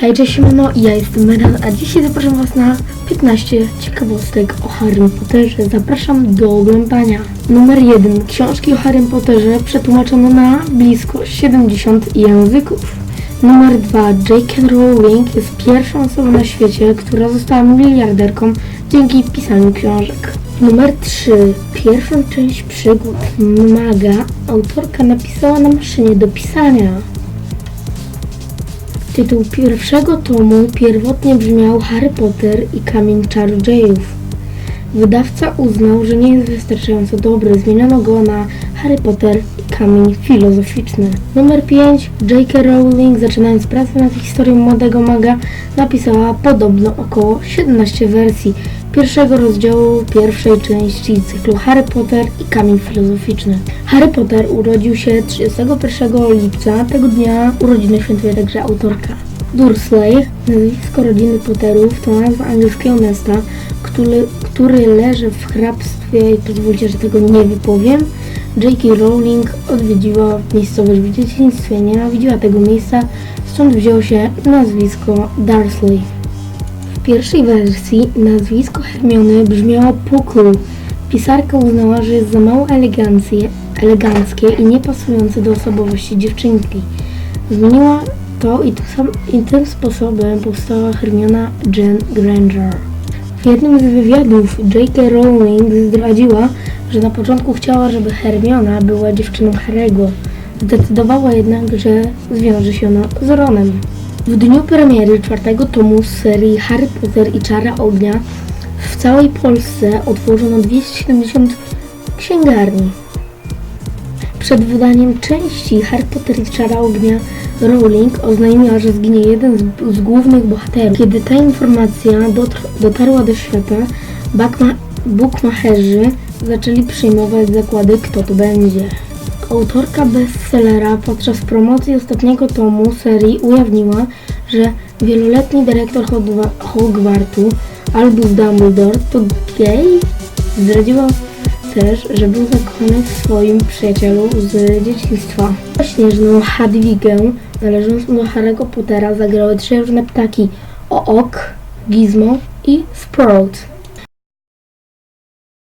Hej, cześć, siemano, ja jestem Meran, a dzisiaj zapraszam Was na 15 ciekawostek o Harrym Potterze. Zapraszam do oglądania. Numer 1. Książki o Harrym Potterze przetłumaczono na blisko 70 języków. Numer 2. J.K. Rowling jest pierwszą osobą na świecie, która została miliarderką dzięki pisaniu książek. Numer 3. Pierwszą część przygód Maga autorka napisała na maszynie do pisania. Tytuł pierwszego tomu pierwotnie brzmiał Harry Potter i Kamień Czarodziejów. Wydawca uznał, że nie jest wystarczająco dobry, zmieniono go na Harry Potter i Kamień Filozoficzny. Numer 5. J.K. Rowling, zaczynając pracę nad historią młodego maga, napisała podobno około 17 wersji pierwszego rozdziału pierwszej części cyklu Harry Potter i Kamień Filozoficzny. Harry Potter urodził się 31 lipca, tego dnia urodziny świętuje także autorka. Dursley, nazwisko rodziny Potterów, to nazwa angielskiego miasta, który, który leży w hrabstwie, i pozwólcie, że tego nie wypowiem. J.K. Rowling odwiedziła miejscowość w dzieciństwie, nienawidziła tego miejsca, stąd wzięło się nazwisko Dursley. W pierwszej wersji nazwisko Hermiony brzmiało Pukul. Pisarka uznała, że jest za mało eleganckie, eleganckie i niepasujące do osobowości dziewczynki. Zmieniła to i tym, sam, i tym sposobem powstała Hermiona Jane Granger. W jednym z wywiadów J.K. Rowling zdradziła, że na początku chciała, żeby Hermiona była dziewczyną Harry'ego. Zdecydowała jednak, że zwiąże się ona z Ronem. W dniu premiery czwartego tomu serii Harry Potter i Czara Ognia w całej Polsce otworzono 270 księgarni. Przed wydaniem części Harry Potter i Czara Ognia Rowling oznajmiła, że zginie jeden z, z głównych bohaterów. Kiedy ta informacja dotarła do świata, Bakma- bookmacherzy zaczęli przyjmować zakłady, kto to będzie. Autorka bestsellera podczas promocji ostatniego tomu serii ujawniła, że wieloletni dyrektor Hogwa- Hogwartu Albus Dumbledore to gej. Zdradziła też, że był zakochany w swoim przyjacielu z dzieciństwa. Śnieżną Hadwigę należącą do Harry'ego Pottera zagrały trzy różne ptaki Ook, Gizmo i Sprout.